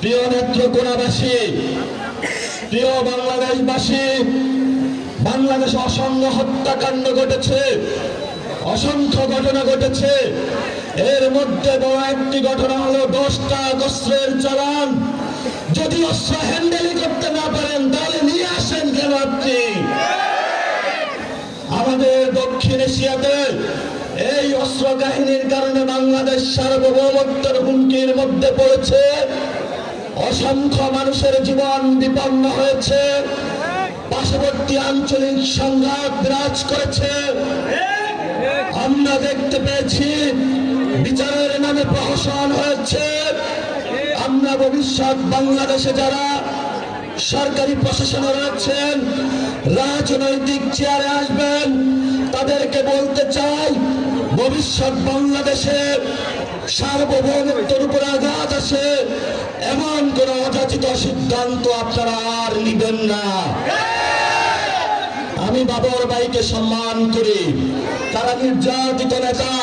প্রিয় নেত্রকোনাবাসী প্রিয় বাংলাদেশবাসী, বাংলাদেশে অসংখ্য হত্যাকাণ্ড ঘটেছে, অসংখ্য ঘটনা ঘটেছে। এর মধ্যে বড় একটি ঘটনা হলো দশটা অস্ত্রের চালান। যদি অস্ত্র হ্যান্ডেলিং করতে না পারেন, তাহলে নিয়ে আসেন কেন আপনি? আমাদের দক্ষিণ এশিয়াতে এই অস্ত্র কাহিনীর কারণে বাংলাদেশ সার্বভৌমত্বের হুমকির মধ্যে পড়েছে। অসংখ্য মানুষের জীবন বিপন্ন হয়েছে। পার্শ্ববর্তী আঞ্চলিক সংঘাত বিরাজ করেছে। আমরা দেখতে পেয়েছি, বিচারের নামে প্রহসন হয়েছে। আমরা ভবিষ্যৎ বাংলাদেশে যারা সরকারি প্রশাসনে রয়েছেন, রাজনৈতিক চেয়ারে আসবেন, তাদেরকে বলতে চাই, ভবিষ্যৎ বাংলাদেশে সার্বভৌমত্বের উপর আঘাত আসে। এমন কোন অযাচিত সিদ্ধান্ত আপনারা আর নিবেন না। আমি বাবর ভাইকে সম্মান করি। তারা নির্যাতিত নেতা।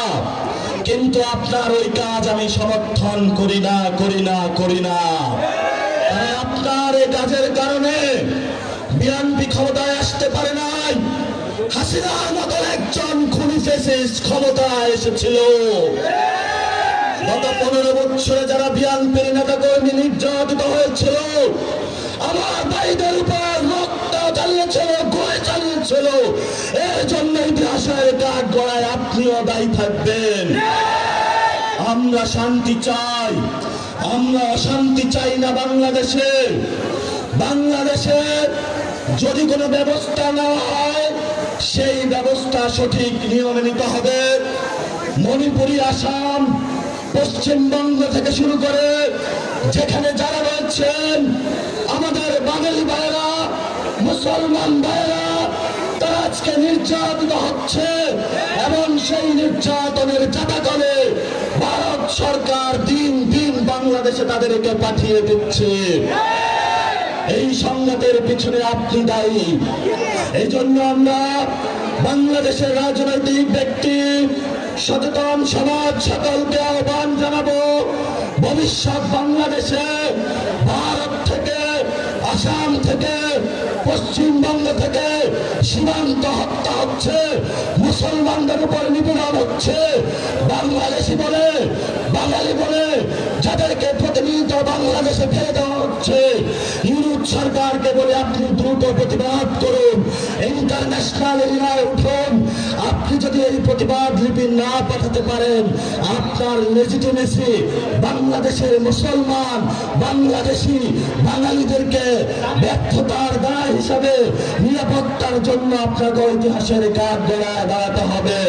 কিন্তু আপনার ওই কাজ আমি সমর্থন করি না করি না করি না। আপনার এই কাজের কারণে বিএনপি ক্ষমতায় আসতে পারে নাই। হাসিনার মতো একজন খুনি ফেসিস ক্ষমতায় এসেছিল। গত পনেরো বছরে যারা বিএনপির আমরা শান্তি চাই। আমরা অশান্তি চাই না বাংলাদেশে। বাংলাদেশে যদি কোনো ব্যবস্থা না হয়, সেই ব্যবস্থা সঠিক নিয়মে নিতে হবে। মণিপুরি আসাম পশ্চিমবঙ্গ থেকে শুরু করে যেখানে যারা রয়েছেন আমাদের বাঙালি ভাইরা মুসলমান ভাইরা তারা আজকে নির্যাতিত হচ্ছে। এবং সেই নির্যাতনের জাতাকলে ভারত সরকার দিন দিন বাংলাদেশে তাদেরকে পাঠিয়ে দিচ্ছে। এই সংঘাতের পিছনে আপনি দায়ী। এই জন্য আমরা বাংলাদেশের রাজনৈতিক ব্যক্তি, সচেতন সমাজ সকলকে আহ্বান জানাব। ভবিষ্যৎ বাংলাদেশে ভারত আসাম থেকে পশ্চিমবঙ্গ থেকে সীমান্ত হত্যা হচ্ছে, মুসলমানদের উপর নিপীড়ন হচ্ছে। বাংলাদেশি বলে, বাঙালি বলে, যাদেরকে প্রতিনিয়ত বাংলাদেশে ফেলে দেওয়া হচ্ছে। দ্রুত প্রতিবাদ করুন। ইন্টারন্যাশনাল এরিয়ায় উঠুন। আপনি যদি এই প্রতিবাদ লিপি না পাঠাতে পারেন, আপনার লেজিটিমেসি বাংলাদেশের মুসলমান, বাংলাদেশি বাঙালিদেরকে ব্যর্থতার দায় হিসাবে নিরাপত্তার জন্য আপনাকে ইতিহাসের গড়ায় দাঁড়াতে হবে।